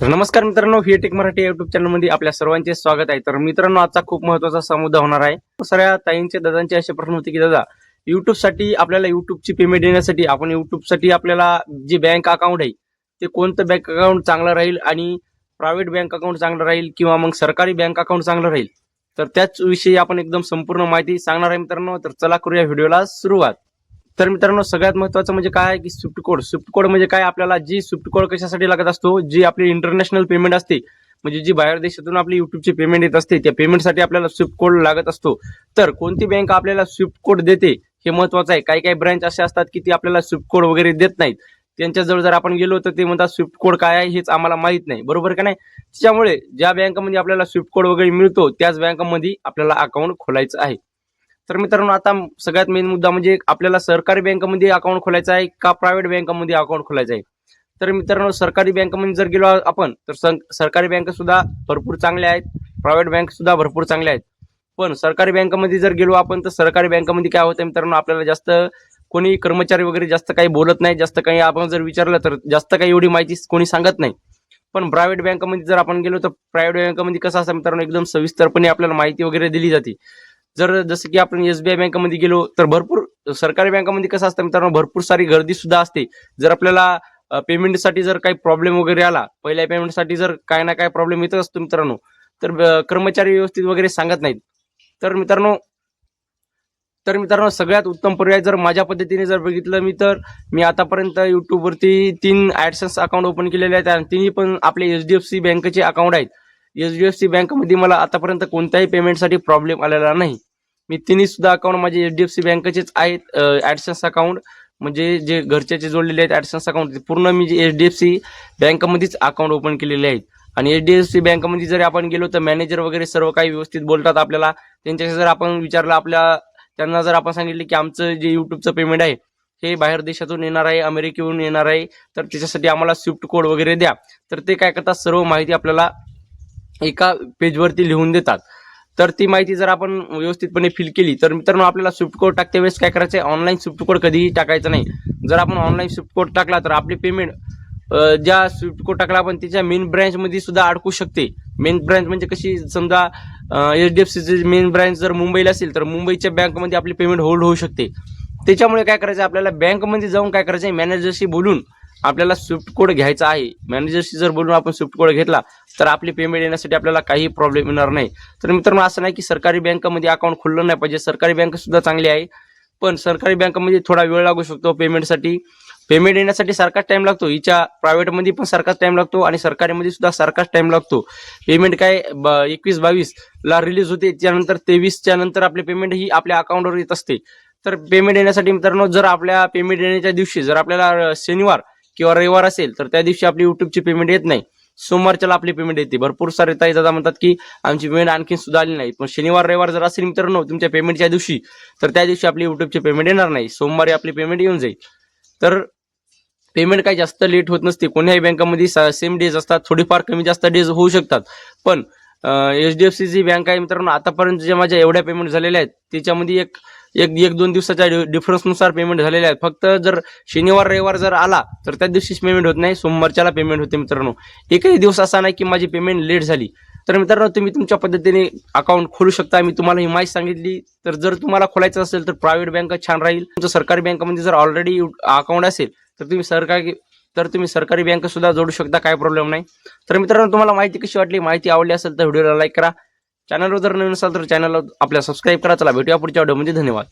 तर नमस्कार मित्रांनो ही टेक मराठी युट्यूब चॅनलमध्ये आपल्या सर्वांचे स्वागत आहे. तर मित्रांनो आजचा खूप महत्त्वाचा समुद्र होणार आहे. सगळ्या ताईंचे दादांचे असे प्रश्न होते की दादा युट्यूबसाठी आपल्याला युट्यूबची पेमेंट देण्यासाठी आपण युट्यूबसाठी आपल्याला जे बँक अकाउंट आहे ते कोणतं बँक अकाउंट चांगलं राहील आणि प्रायव्हेट बँक अकाउंट चांगलं राहील किंवा मग सरकारी बँक अकाउंट चांगलं राहील? तर त्याच विषयी आपण एकदम संपूर्ण माहिती सांगणार आहे मित्रांनो. तर चला करूया व्हिडिओला सुरुवात. तर मित्रांनो सगळ्यात महत्वाचं म्हणजे काय की स्विफ्ट कोड. स्विफ्ट कोड म्हणजे काय? आपल्याला जी स्विफ्ट कोड कशासाठी लागत असतो जी आपली इंटरनॅशनल पेमेंट असते म्हणजे जी बाहेर देशातून आपली युट्यूबची पेमेंट येत असते त्या पेमेंटसाठी आपल्याला स्विफ्ट कोड लागत असतो. तर कोणती बँक आपल्याला स्विफ्ट कोड देते हे महत्वाचं आहे. काही काही ब्रँच असे असतात की ती आपल्याला स्विफ्ट कोड वगैरे देत नाहीत. त्यांच्याजवळ जर आपण गेलो तर ते म्हणतात स्विफ्ट कोड काय आहे हेच आम्हाला माहीत नाही. बरोबर का नाही? त्याच्यामुळे ज्या बँकमध्ये आपल्याला स्विफ्ट कोड वगैरे मिळतो त्याच बँकमध्ये आपल्याला अकाउंट खोलायचं आहे. तर मित्रांनो आता सगळ्यात मेन मुद्दा म्हणजे आपल्याला सरकारी बँकेमध्ये अकाउंट खोलायचं आहे का प्रायव्हेट बँकेमध्ये अकाउंट खोलायचं आहे? तर मित्रांनो सरकारी बँकेमध्ये जर गेलो आपण तर सरकारी बँक सुद्धा भरपूर चांगल्या आहेत प्रायव्हेट बँक सुद्धा भरपूर चांगल्या आहेत. पण सरकारी बँकेमध्ये जर गेलो आपण तर सरकारी बँकेमध्ये काय होतं मित्रांनो आपल्याला जास्त कोणी कर्मचारी वगैरे जास्त काही बोलत नाही जास्त काही आपण जर विचारलं तर जास्त काही एवढी माहिती कोणी सांगत नाही. पण प्रायव्हेट बँकेमध्ये जर आपण गेलो तर प्रायव्हेट बँकेमध्ये कसं असतं मित्रांनो एकदम सविस्तरपणे आपल्याला माहिती वगैरे दिली जाते. जर जसं की आपण एसबीआय बँकेमध्ये गेलो तर भरपूर सरकारी बँकामध्ये कसं असतं मित्रांनो भरपूर सारी गर्दी सुद्धा असते. जर आपल्याला पेमेंटसाठी जर काही प्रॉब्लेम वगैरे आला पहिल्या पेमेंटसाठी जर काय ना काय प्रॉब्लेम येत असतो मित्रांनो. तर कर्मचारी व्यवस्थित वगैरे सांगत नाहीत. तर मित्रांनो तर मित्रांनो सगळ्यात उत्तम पर्याय जर माझ्या पद्धतीने जर बघितलं मी तर मी आतापर्यंत युट्यूबवरती तीन ॲडसन्स अकाउंट ओपन केलेले आहेत आणि तिन्ही पण आपले एच डी एफ सी बँकेचे अकाउंट आहेत. एच डी एफ सी बँकमध्ये मला आतापर्यंत कोणत्याही पेमेंटसाठी प्रॉब्लेम आलेला नाही. मी तिन्ही सुद्धा अकाउंट माझे एच डी एफ सी बँकेचेच आहेत ॲडसन्स अकाउंट म्हणजे जे घरच्याचे जोडलेले आहेत ॲडसन्स अकाउंट पूर्ण मी जे एच डी एफ सी बँकमध्येच अकाउंट ओपन केलेले आहेत. आणि एच डी एफ सी बँकमध्ये जर आपण गेलो तर मॅनेजर वगैरे सर्व काही व्यवस्थित बोलतात आपल्याला. त्यांच्याशी जर आपण विचारलं आपल्या त्यांना जर आपण सांगितलं की आमचं जे यूट्यूबचं पेमेंट आहे हे बाहेर देशातून येणार आहे अमेरिकेहून येणार आहे तर त्याच्यासाठी आम्हाला स्विफ्ट कोड वगैरे द्या. तर ते काय करतात सर्व माहिती आपल्याला एका पेजवरती लिहून देतात. तर ती माहिती जर आपण व्यवस्थितपणे फिल केली तर मित्रांनो आपल्याला स्विफ्ट कोड टाकते वेळेस काय करायचं आहे ऑनलाईन स्विफ्ट कोड कधीही टाकायचं नाही. जर आपण ऑनलाईन स्विफ्ट कोड टाकला तर आपली पेमेंट ज्या स्विफ्ट कोड टाकला आपण त्याच्या मेन ब्रँचमध्ये सुद्धा अडकू शकते. मेन ब्रँच म्हणजे कशी समजा एच डी एफ सीची मेन ब्रँच जर मुंबईला असेल तर मुंबईच्या बँकमध्ये आपली पेमेंट होल्ड होऊ शकते. त्याच्यामुळे काय करायचं आपल्याला बँकमध्ये जाऊन काय करायचं आहे मॅनेजरशी बोलून आपल्याला स्विफ्ट कोड घ्यायचा आहे. मॅनेजरशी जर बोलून आपण स्विफ्ट कोड घेतला तर आपली पेमेंट येण्यासाठी आपल्याला काही प्रॉब्लेम येणार नाही. तर मित्रांनो असं नाही की सरकारी बँकामध्ये अकाउंट खुललं नाही पाहिजे. सरकारी बँक सुद्धा चांगली आहे. पण सरकारी बँकामध्ये थोडा वेळ लागू शकतो पेमेंटसाठी पेमेंट येण्यासाठी सारखाच टाइम लागतो. हिच्या प्रायव्हेटमध्ये पण सारखाच टाइम लागतो आणि सरकारीमध्ये सुद्धा सारखाच टाइम लागतो. पेमेंट काय एकवीस बावीस ला रिलीज होते त्यानंतर तेवीसच्या नंतर आपले पेमेंट ही आपल्या अकाउंटवर येत असते. तर पेमेंट येण्यासाठी मित्रांनो जर आपल्या पेमेंट येण्याच्या दिवशी जर आपल्याला शनिवार किंवा रविवार असेल तर त्या दिवशी आपली युट्यूबची पेमेंट येत नाही. सोमवारच्याला आपली पेमेंट येते. भरपूर सारे ताई दादा म्हणतात की आमची पेमेंट आणखी सुद्धा आली नाही. पण शनिवार रविवार जर असेल मित्रांनो तुमच्या पेमेंटच्या दिवशी तर त्या दिवशी आपली युट्यूबची पेमेंट येणार नाही. सोमवारी आपली पेमेंट येऊन जाईल. तर पेमेंट काही जास्त लेट होत नसते. कोणत्याही बँकामध्ये सेम डेज असतात. थोडीफार कमी जास्त डेज होऊ शकतात. पण एच डी एफ सी जी बँक आहे मित्रांनो. आतापर्यंत ज्या माझ्या एवढ्या पेमेंट झालेल्या आहेत त्याच्यामध्ये एक एक एक दोन दिवसाच्या डिफरन्सनुसार पेमेंट झालेले आहेत. फक्त जर शनिवार रविवार जर आला तर त्या दिवशीच पेमेंट होत नाही सोमवारच्याला पेमेंट होते मित्रांनो. एकही दिवस असा नाही की माझी पेमेंट लेट झाली. तर मित्रांनो तुम्ही तुमच्या पद्धतीने अकाउंट खोलू शकता. मी तुम्हाला ही माहिती सांगितली. तर जर तुम्हाला खोलायचं असेल तर प्रायव्हेट बँक छान राहील. तुमचं सरकारी बँकमध्ये जर ऑलरेडी अकाउंट असेल तर तुम्ही सरकारी तर तुम्ही सरकारी बँक सुद्धा जोडू शकता काय प्रॉब्लेम नाही. तर मित्रांनो तुम्हाला माहिती कशी वाटली? माहिती आवडली असेल तर व्हिडिओला लाईक करा. चॅनलवर जर नवीन असाल तर चॅनलला आपल्या सबस्क्राईब करा. चला भेटूया पुढच्या व्हिडिओमध्ये धन्यवाद.